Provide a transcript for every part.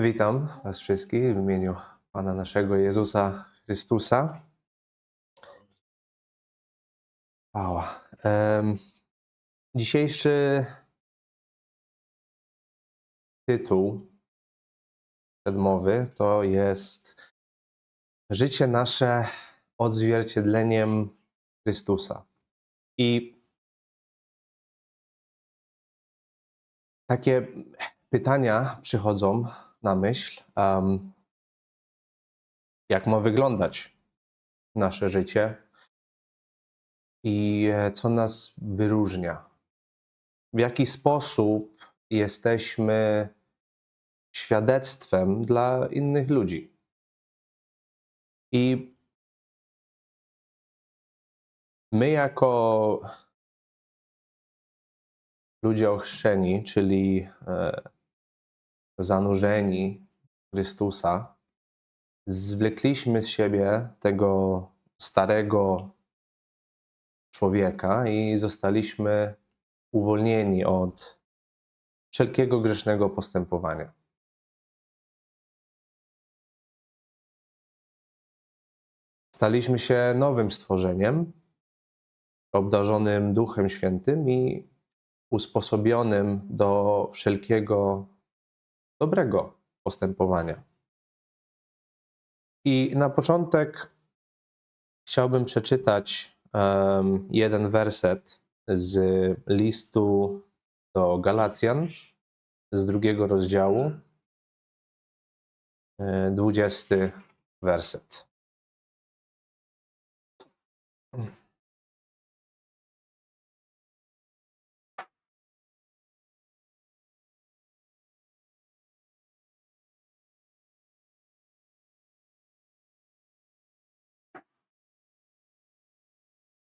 Witam Was wszystkich w imieniu Pana naszego Jezusa Chrystusa. Chwała. Em, Dzisiejszy tytuł przedmowy to jest Życie nasze odzwierciedleniem Chrystusa. I takie pytania przychodzą na myśl, em, jak ma wyglądać nasze życie i e, co nas wyróżnia. W jaki sposób jesteśmy świadectwem dla innych ludzi. I my, jako ludzie ochrzczeni, czyli e, zanurzeni Chrystusa, zwlekliśmy z siebie tego starego człowieka i zostaliśmy uwolnieni od wszelkiego grzesznego postępowania. Staliśmy się nowym stworzeniem, obdarzonym Duchem Świętym i usposobionym do wszelkiego dobrego postępowania. I na początek chciałbym przeczytać em, jeden werset z listu do Galacjan z drugiego rozdziału, e, dwudziesty werset.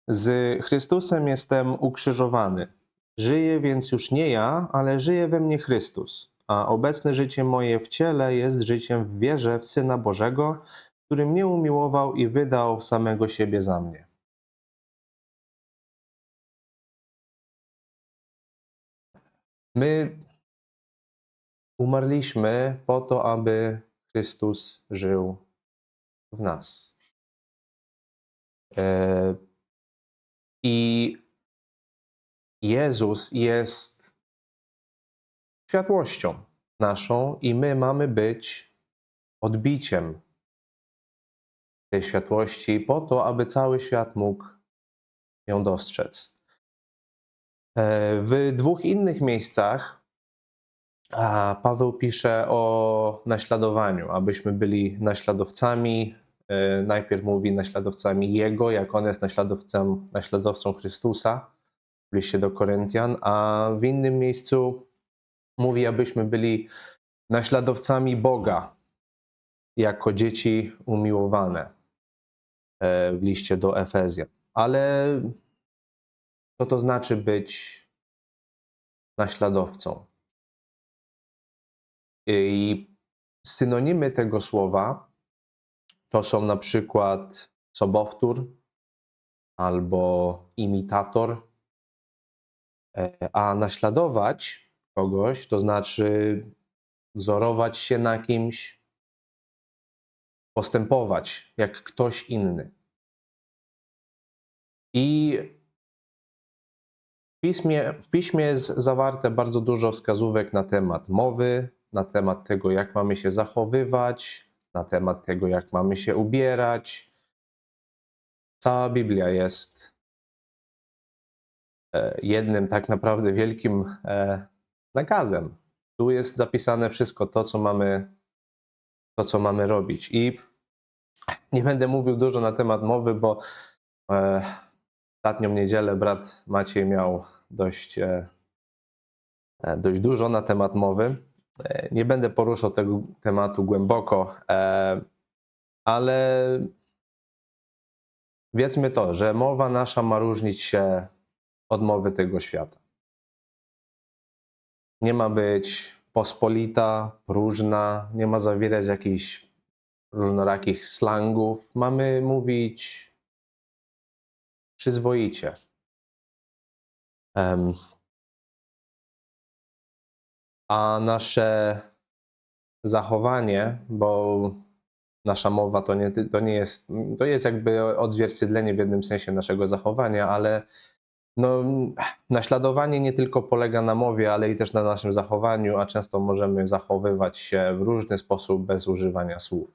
Z Chrystusem jestem ukrzyżowany. Żyję więc już nie ja, ale żyje we mnie Chrystus. A obecne życie moje w ciele jest życiem w wierze w Syna Bożego, który mnie umiłował i wydał samego siebie za mnie. My umarliśmy po to, aby Chrystus żył w nas. E, I Jezus jest światłością naszą, i my mamy być odbiciem tej światłości po to, aby cały świat mógł ją dostrzec. E, W dwóch innych miejscach Paweł pisze o naśladowaniu, abyśmy byli naśladowcami. E, Najpierw mówi naśladowcami Jego, jak On jest naśladowcą, naśladowcą Chrystusa w liście do Koryntian, a w innym miejscu mówi, abyśmy byli naśladowcami Boga jako dzieci umiłowane e, w liście do Efezjan. Ale co to znaczy być naśladowcą? I synonimy tego słowa to są na przykład sobowtór albo imitator, E, a naśladować kogoś to znaczy wzorować się na kimś, postępować jak ktoś inny. I w piśmie, w piśmie jest zawarte bardzo dużo wskazówek na temat mowy, na temat tego, jak mamy się zachowywać, na temat tego, jak mamy się ubierać. Cała Biblia jest e, jednym tak naprawdę wielkim e, nakazem. Tu jest zapisane wszystko to, co mamy, to, co mamy robić. I nie będę mówił dużo na temat mowy, bo e, ostatnią niedzielę brat Maciej miał dość, e, dość dużo na temat mowy. E, Nie będę poruszał tego tematu głęboko, e, ale wiedzmy to, że mowa nasza ma różnić się od mowy tego świata. Nie ma być pospolita, próżna, nie ma zawierać jakichś różnorakich slangów. Mamy mówić przyzwoicie. A nasze zachowanie, bo nasza mowa to nie, to nie jest, to jest jakby odzwierciedlenie w jednym sensie naszego zachowania, ale no, naśladowanie nie tylko polega na mowie, ale i też na naszym zachowaniu, a często możemy zachowywać się w różny sposób bez używania słów.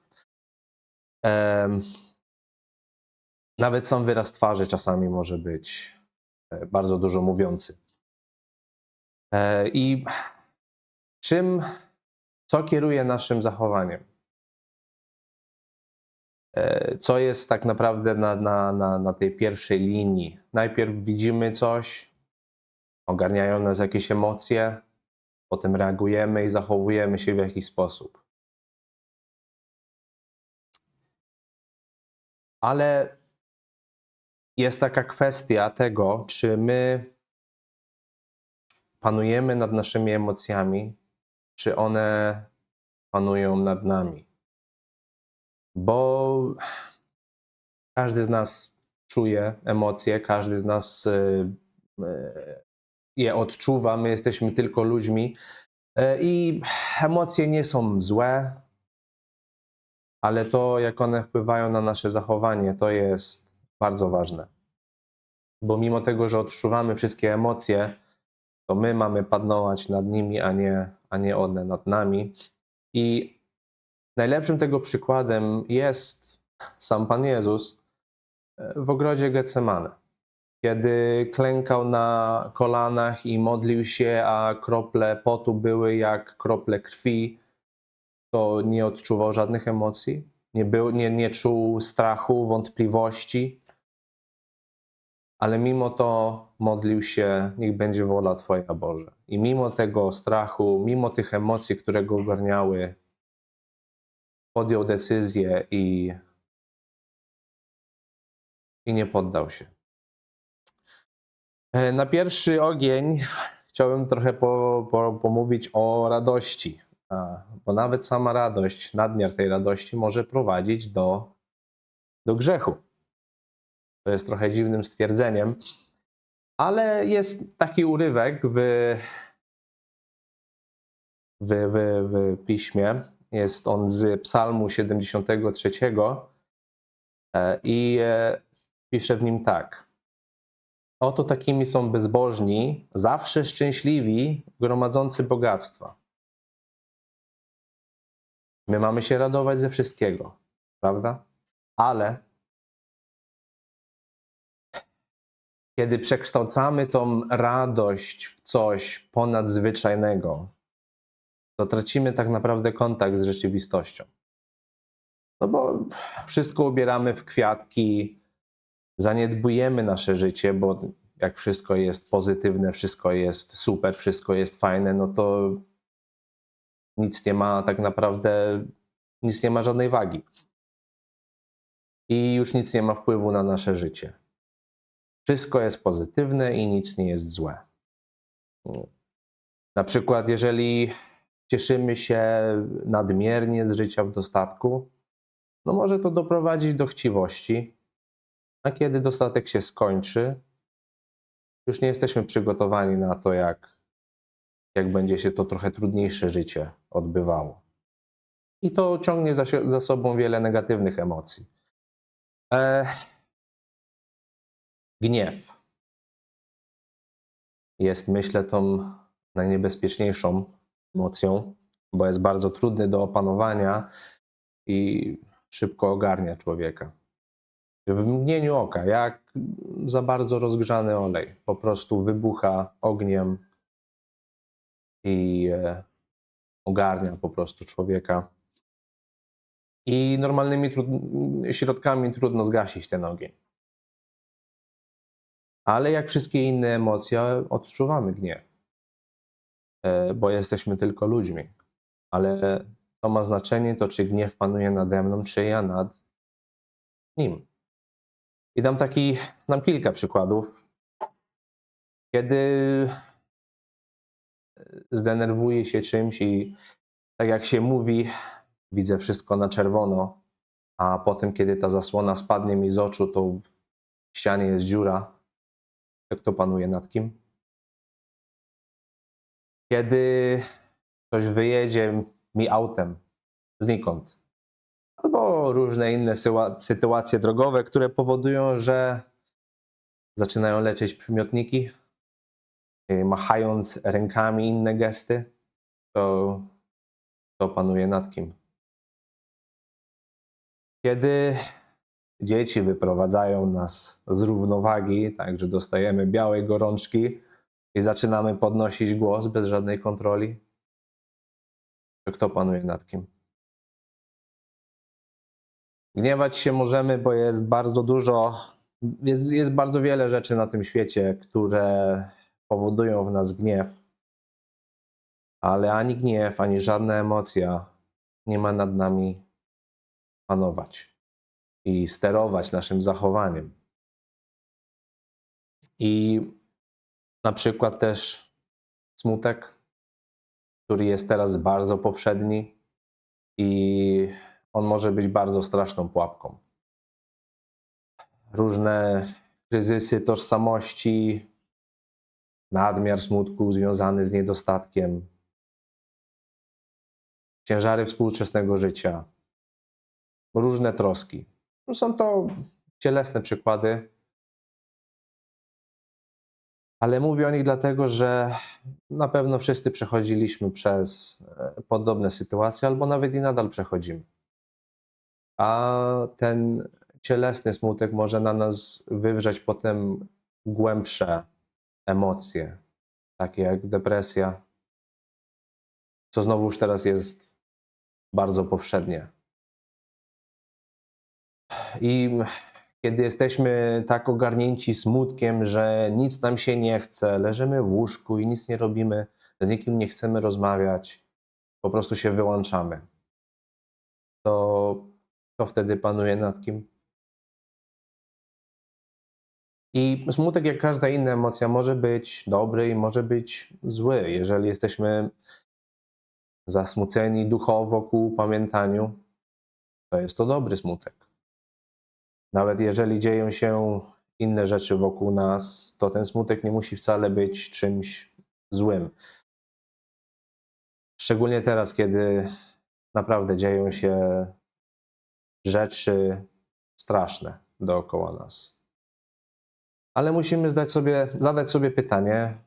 Nawet sam wyraz twarzy czasami może być e, bardzo dużo mówiący. E, I czym, co kieruje naszym zachowaniem? E, Co jest tak naprawdę na, na, na, na tej pierwszej linii? Najpierw widzimy coś, ogarniają nas jakieś emocje, potem reagujemy i zachowujemy się w jakiś sposób. Ale jest taka kwestia tego, czy my panujemy nad naszymi emocjami, czy one panują nad nami. Bo każdy z nas czuje emocje, każdy z nas y, y, je odczuwa, my jesteśmy tylko ludźmi y, i emocje nie są złe, ale to, jak one wpływają na nasze zachowanie, to jest bardzo ważne. Bo mimo tego, że odczuwamy wszystkie emocje, to my mamy panować nad nimi, a nie, a nie one nad nami. I najlepszym tego przykładem jest sam Pan Jezus e, w ogrodzie Getsemane. Kiedy klękał na kolanach i modlił się, a krople potu były jak krople krwi, to nie odczuwał żadnych emocji, nie, był, nie, nie czuł strachu, wątpliwości, ale mimo to modlił się, niech będzie wola Twoja Boże. I mimo tego strachu, mimo tych emocji, które go ogarniały, podjął decyzję i, i nie poddał się. E, Na pierwszy ogień chciałbym trochę po, po, pomówić o radości, bo nawet sama radość, nadmiar tej radości może prowadzić do, do grzechu. To jest trochę dziwnym stwierdzeniem, ale jest taki urywek w, w, w, w piśmie. Jest on z Psalmu 73 e, i e, pisze w nim tak. Oto takimi są bezbożni, zawsze szczęśliwi, gromadzący bogactwa. My mamy się radować ze wszystkiego, prawda? Ale kiedy przekształcamy tą radość w coś ponadzwyczajnego, to tracimy tak naprawdę kontakt z rzeczywistością. No bo wszystko ubieramy w kwiatki, zaniedbujemy nasze życie, bo jak wszystko jest pozytywne, wszystko jest super, wszystko jest fajne, no to nic nie ma tak naprawdę, nic nie ma żadnej wagi. I już nic nie ma wpływu na nasze życie. Wszystko jest pozytywne i nic nie jest złe. Na przykład, jeżeli cieszymy się nadmiernie z życia w dostatku, no może to doprowadzić do chciwości, a kiedy dostatek się skończy, już nie jesteśmy przygotowani na to, jak, jak będzie się to trochę trudniejsze życie odbywało. I to ciągnie za, za sobą wiele negatywnych emocji. E, gniew jest, myślę, tą najniebezpieczniejszą emocją, bo jest bardzo trudny do opanowania i szybko ogarnia człowieka. W mgnieniu oka, jak za bardzo rozgrzany olej, po prostu wybucha ogniem i e, ogarnia po prostu człowieka. I normalnymi środkami trudno zgasić ten ogień. Ale jak wszystkie inne emocje, odczuwamy gniew, e, bo jesteśmy tylko ludźmi. Ale to ma znaczenie, to czy gniew panuje nade mną, czy ja nad nim. I dam taki, dam kilka przykładów, kiedy zdenerwuję się czymś i tak jak się mówi, widzę wszystko na czerwono, a potem, kiedy ta zasłona spadnie mi z oczu, to w ścianie jest dziura. To kto panuje nad kim? Kiedy ktoś wyjedzie mi autem znikąd. Albo różne inne sytuacje drogowe, które powodują, że zaczynają lecieć przymiotniki, y, machając rękami inne gesty, to, to panuje nad kim. Kiedy dzieci wyprowadzają nas z równowagi, tak że dostajemy białej gorączki i zaczynamy podnosić głos bez żadnej kontroli, to kto panuje nad kim? Gniewać się możemy, bo jest bardzo dużo, jest, jest bardzo wiele rzeczy na tym świecie, które powodują w nas gniew. Ale ani gniew, ani żadna emocja nie ma nad nami panować i sterować naszym zachowaniem. I na przykład też smutek, który jest teraz bardzo powszedni i on może być bardzo straszną pułapką. Różne kryzysy tożsamości, nadmiar smutku związany z niedostatkiem, ciężary współczesnego życia, różne troski. No Są to cielesne przykłady, ale mówię o nich dlatego, że na pewno wszyscy przechodziliśmy przez e, podobne sytuacje, albo nawet i nadal przechodzimy. A ten cielesny smutek może na nas wywrzeć potem głębsze emocje, takie jak depresja, co znowuż teraz jest bardzo powszednie. I kiedy jesteśmy tak ogarnięci smutkiem, że nic nam się nie chce, leżymy w łóżku i nic nie robimy, z nikim nie chcemy rozmawiać, po prostu się wyłączamy, to, to wtedy panuje nad kim? I smutek, jak każda inna emocja, może być dobry i może być zły. Jeżeli jesteśmy zasmuceni duchowo ku upamiętaniu, to jest to dobry smutek. Nawet jeżeli dzieją się inne rzeczy wokół nas, to ten smutek nie musi wcale być czymś złym. Szczególnie teraz, kiedy naprawdę dzieją się rzeczy straszne dookoła nas. Ale musimy zdać sobie, zadać sobie pytanie,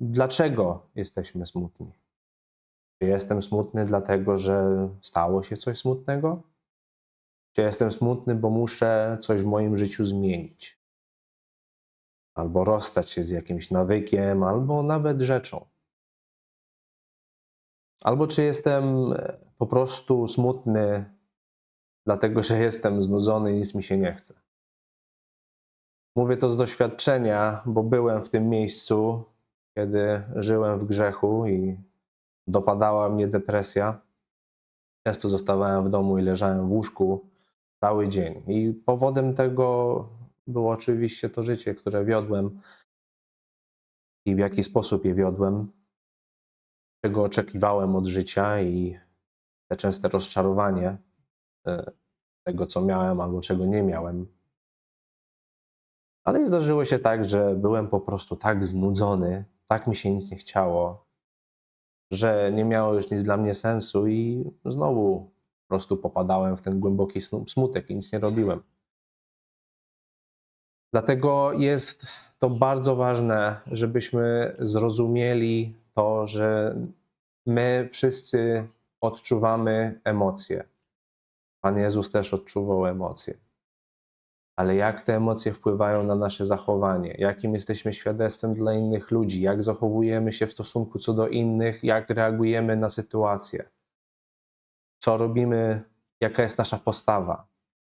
dlaczego jesteśmy smutni? Czy jestem smutny dlatego, że stało się coś smutnego? Czy jestem smutny, bo muszę coś w moim życiu zmienić? Albo rozstać się z jakimś nawykiem, albo nawet rzeczą. Albo czy jestem e, po prostu smutny, dlatego że jestem znudzony i nic mi się nie chce. Mówię to z doświadczenia, bo byłem w tym miejscu, kiedy żyłem w grzechu i dopadała mnie depresja. Często zostawałem w domu i leżałem w łóżku cały dzień. I powodem tego było oczywiście to życie, które wiodłem i w jaki sposób je wiodłem, czego oczekiwałem od życia i te częste rozczarowanie e, tego, co miałem albo czego nie miałem. Ale zdarzyło się tak, że byłem po prostu tak znudzony, tak mi się nic nie chciało, że nie miało już nic dla mnie sensu i znowu prostu popadałem w ten głęboki smutek i nic nie robiłem. Dlatego jest to bardzo ważne, żebyśmy zrozumieli to, że my wszyscy odczuwamy emocje. Pan Jezus też odczuwał emocje. Ale jak te emocje wpływają na nasze zachowanie? Jakim jesteśmy świadectwem dla innych ludzi? Jak zachowujemy się w stosunku co do innych? Jak reagujemy na sytuacje? Co robimy? Jaka jest nasza postawa?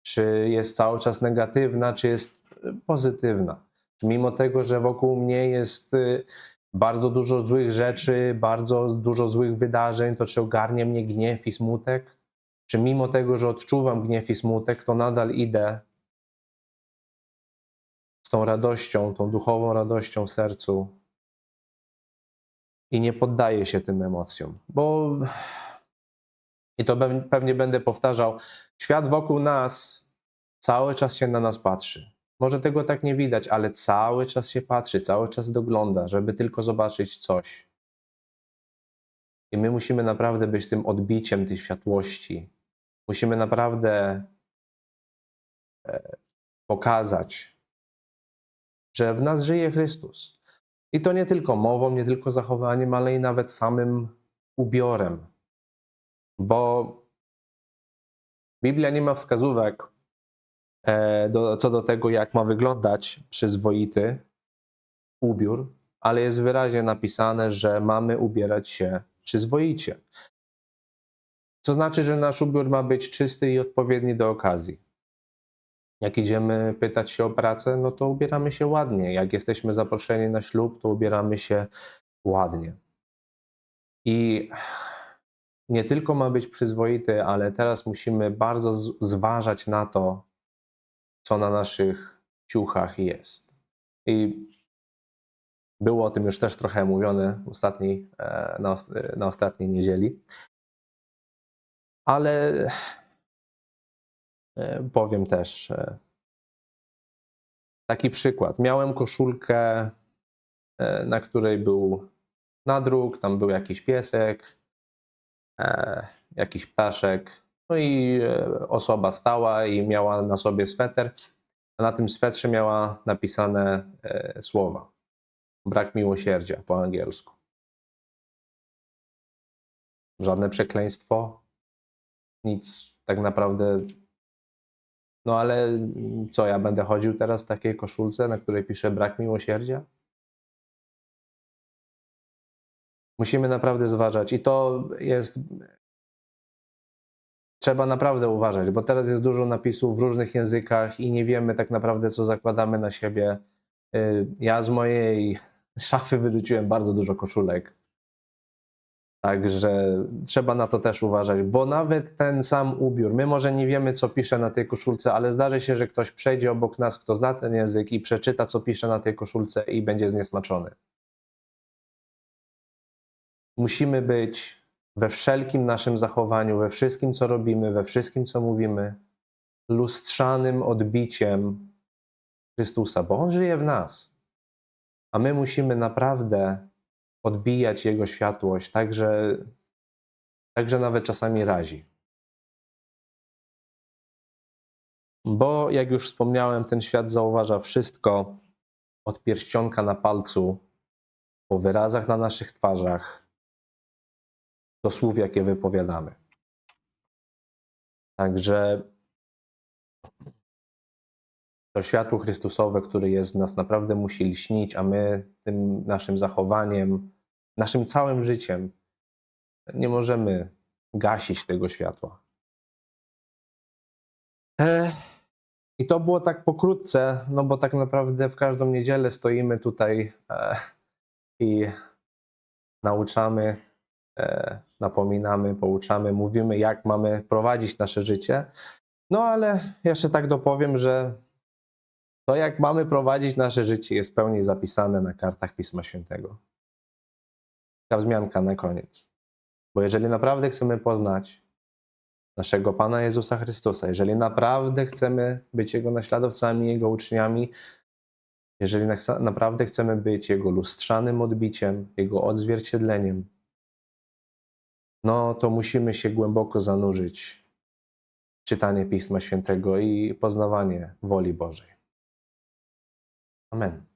Czy jest cały czas negatywna, czy jest y, pozytywna? Mimo tego, że wokół mnie jest y, bardzo dużo złych rzeczy, bardzo dużo złych wydarzeń, to czy ogarnia mnie gniew i smutek? Czy mimo tego, że odczuwam gniew i smutek, to nadal idę z tą radością, tą duchową radością w sercu i nie poddaję się tym emocjom, bo i to pe- pewnie będę powtarzał, świat wokół nas cały czas się na nas patrzy. Może tego tak nie widać, ale cały czas się patrzy, cały czas dogląda, żeby tylko zobaczyć coś. I my musimy naprawdę być tym odbiciem tej światłości, Musimy naprawdę e, pokazać, że w nas żyje Chrystus. I to nie tylko mową, nie tylko zachowaniem, ale i nawet samym ubiorem. Bo Biblia nie ma wskazówek e, do, co do tego, jak ma wyglądać przyzwoity ubiór, ale jest wyraźnie napisane, że mamy ubierać się przyzwoicie. Co znaczy, że nasz ubiór ma być czysty i odpowiedni do okazji. Jak idziemy pytać się o pracę, no to ubieramy się ładnie. Jak jesteśmy zaproszeni na ślub, to ubieramy się ładnie. I nie tylko ma być przyzwoity, ale teraz musimy bardzo zważać na to, co na naszych ciuchach jest. I było o tym już też trochę mówione e, na, os- na ostatniej niedzieli. Ale e, powiem też e, taki przykład. Miałem koszulkę, e, na której był nadruk, tam był jakiś piesek, e, jakiś ptaszek. No i e, osoba stała i miała na sobie sweter, a na tym swetrze miała napisane e, słowa. Brak miłosierdzia po angielsku. Żadne przekleństwo, nic tak naprawdę. No ale co, ja będę chodził teraz w takiej koszulce, na której pisze brak miłosierdzia? Musimy naprawdę zważać i to jest. Trzeba naprawdę uważać, bo teraz jest dużo napisów w różnych językach i nie wiemy tak naprawdę, co zakładamy na siebie. Y, Ja z mojej szafy wyrzuciłem bardzo dużo koszulek. Także trzeba na to też uważać, bo nawet ten sam ubiór, my może nie wiemy, co pisze na tej koszulce, ale zdarzy się, że ktoś przejdzie obok nas, kto zna ten język i przeczyta, co pisze na tej koszulce i będzie zniesmaczony. Musimy być we wszelkim naszym zachowaniu, we wszystkim, co robimy, we wszystkim, co mówimy, lustrzanym odbiciem Chrystusa, bo On żyje w nas. A my musimy naprawdę odbijać Jego światłość, także, także nawet czasami razi. Bo, jak już wspomniałem, ten świat zauważa wszystko od pierścionka na palcu, po wyrazach na naszych twarzach, do słów, jakie wypowiadamy. Także to światło Chrystusowe, które jest w nas, naprawdę musi lśnić, a my tym naszym zachowaniem, naszym całym życiem nie możemy gasić tego światła. I to było tak pokrótce, no bo tak naprawdę w każdą niedzielę stoimy tutaj i nauczamy, napominamy, pouczamy, mówimy, jak mamy prowadzić nasze życie. No ale jeszcze tak dopowiem, że to, jak mamy prowadzić nasze życie, jest pełni zapisane na kartach Pisma Świętego. Ta wzmianka na koniec. Bo jeżeli naprawdę chcemy poznać naszego Pana Jezusa Chrystusa, jeżeli naprawdę chcemy być Jego naśladowcami, Jego uczniami, jeżeli na- naprawdę chcemy być Jego lustrzanym odbiciem, Jego odzwierciedleniem, no to musimy się głęboko zanurzyć w czytanie Pisma Świętego i poznawanie woli Bożej. Amen.